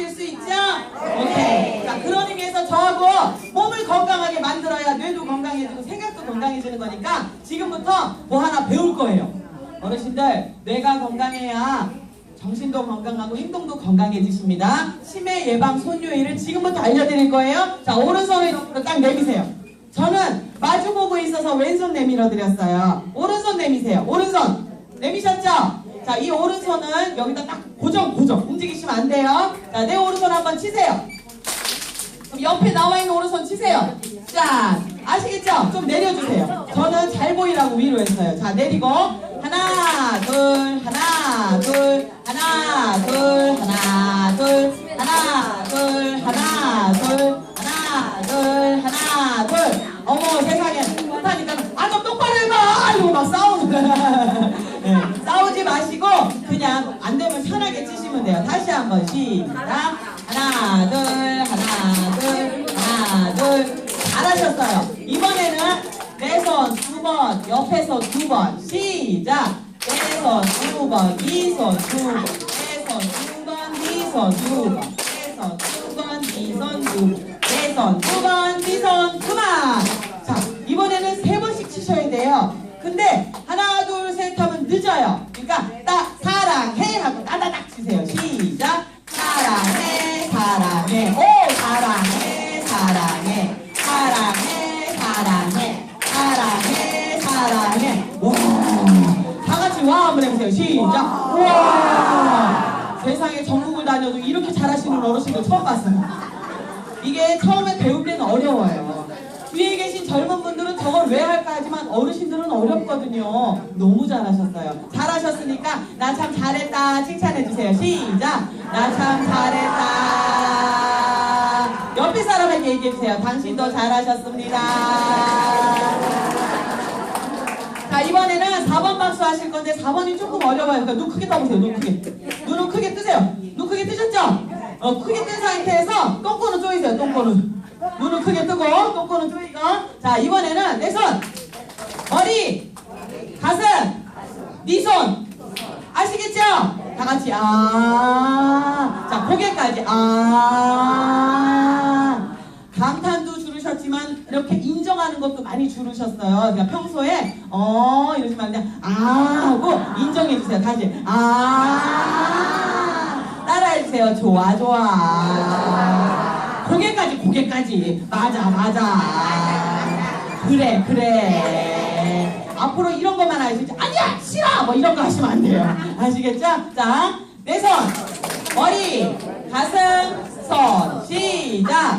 하실 수 있죠? 오케이. 자, 그런 의미에서 저하고 몸을 건강하게 만들어야 뇌도 건강해지고 생각도 건강해지는 거니까 지금부터 뭐 하나 배울 거예요. 어르신들, 뇌가 건강해야 정신도 건강하고 행동도 건강해지십니다. 치매 예방 손요일을 지금부터 알려드릴 거예요. 자, 오른손을 옆으로 딱 내미세요. 저는 마주보고 있어서 왼손 내밀어 드렸어요. 오른손 내미세요. 오른손 내미셨죠? 자, 이 오른손은 여기다 딱 고정, 고정. 움직이시면 안 돼요. 자, 내 오른손 한번 치세요. 그럼 옆에 나와 있는 오른손 치세요. 자, 아시겠죠? 좀 내려주세요. 저는 잘 보이라고 위로 했어요. 자, 내리고 하나, 둘, 하나, 둘, 하나, 둘, 하나, 한번 시작. 하나, 둘, 하나, 둘, 하나, 둘. 잘하셨어요. 이번에는 내 손 두 번, 옆에서 두 번. 시작. 내 손 두 번, 이손두 번. 내손두 번, 이손두 번. 내손두 번, 이손두 번. 내손두 번, 이손 그만. 사랑해. 오, 사랑해, 사랑해. 사랑해, 사랑해. 사랑해, 사랑해. 와. 다 같이 와 한번 해보세요. 시작. 와. 세상에 전국을 다녀도 이렇게 잘하시는 어르신들 처음 봤어요. 이게 처음에 배울 때는 어려워요. 위에 계신 젊은 분들은 저걸 왜 할까 하지만 어르신들은 어렵거든요. 너무 잘하셨어요. 잘하셨으니까 나 참 잘했다 칭찬해 주세요. 시작. 나 참 잘했다. 사람에게 얘기해 주세요. 당신도 잘하셨습니다. 자 이번에는 4번 박수 하실 건데 4번이 조금 어려워요. 그러니까 눈 크게 떠보세요. 눈 크게. 눈은 크게 뜨세요. 눈 크게 뜨셨죠? 어 크게 뜬 상태에서 똥꼬는 조이세요. 똥꼬는. 눈은 크게 뜨고 똥꼬는 조이고. 자 이번에는 내 손, 머리, 가슴, 네 손. 아시겠죠? 다 같이 아. 자 고개까지 아. 감탄도 줄으셨지만 이렇게 인정하는 것도 많이 줄으셨어요. 그러니까 평소에 어 이러시면 안 돼. 아 하고 인정해 주세요. 다시 아 따라해 주세요. 좋아 좋아. 고개까지 고개까지 맞아 맞아. 그래 그래. 앞으로 이런 것만 하시지 아니야 싫어 뭐 이런 거 하시면 안 돼요. 아시겠죠? 자내손 머리 가슴 손 시작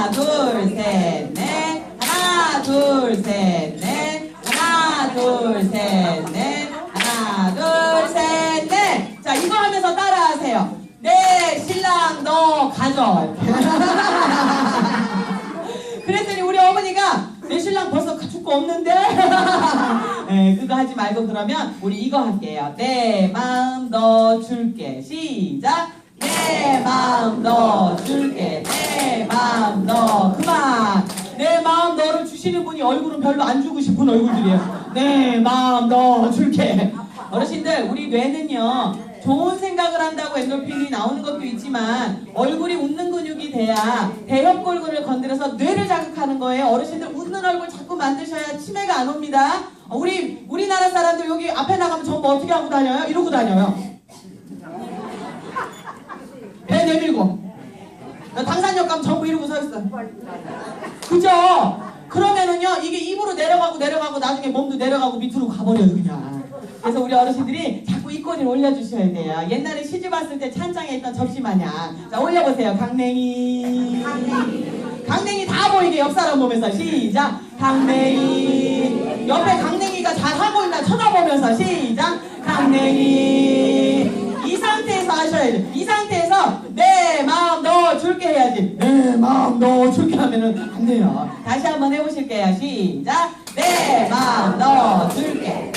하나 둘셋 넷. 하나 둘셋 넷. 하나 둘셋넷 하나 둘셋넷 자 이거 하면서 따라하세요. 내 신랑 너 가져 그랬더니 우리 어머니가 내 신랑 벌써 거 없는데 네, 그거 하지 말고 그러면 우리 이거 할게요. 내 마음 너 줄게. 시작 내 마음 너 줄게 내 마음 너 그만 내 마음 너를 주시는 분이 얼굴은 별로 안 주고 싶은 얼굴들이에요 내 마음 너 줄게 어르신들 우리 뇌는요 좋은 생각을 한다고 엔돌핀이 나오는 것도 있지만 얼굴이 웃는 근육이 돼야 대형골근을 건드려서 뇌를 자극하는 거예요. 어르신들 웃는 얼굴 자꾸 만드셔야 치매가 안 옵니다. 어, 우리 우리나라 사람들 여기 앞에 나가면 전부 어떻게 하고 다녀요? 이러고 다녀요. 배 내밀고. 당산역 가면 전부 이러고 서 있어. 그죠? 그러면은요 이게 입으로 내려가고 내려가고 나중에 몸도 내려가고 밑으로 가버려요 그냥. 그래서 우리 어르신들이 자꾸 입꼬리를 올려주셔야 돼요. 옛날에 시집 왔을 때 찬장에 있던 접시 마냥. 자 올려보세요. 강냉이. 강냉이 다 보이게 옆 사람 보면서 시작. 강냉이. 옆에 강냉이가 잘 하고 있나 쳐다보면서 시작. 강냉이. 너 줄게 해야지. 내 마음 너 줄게 하면은 안 돼요. 다시 한번 해보실게요. 시작. 내 마음 너 줄게.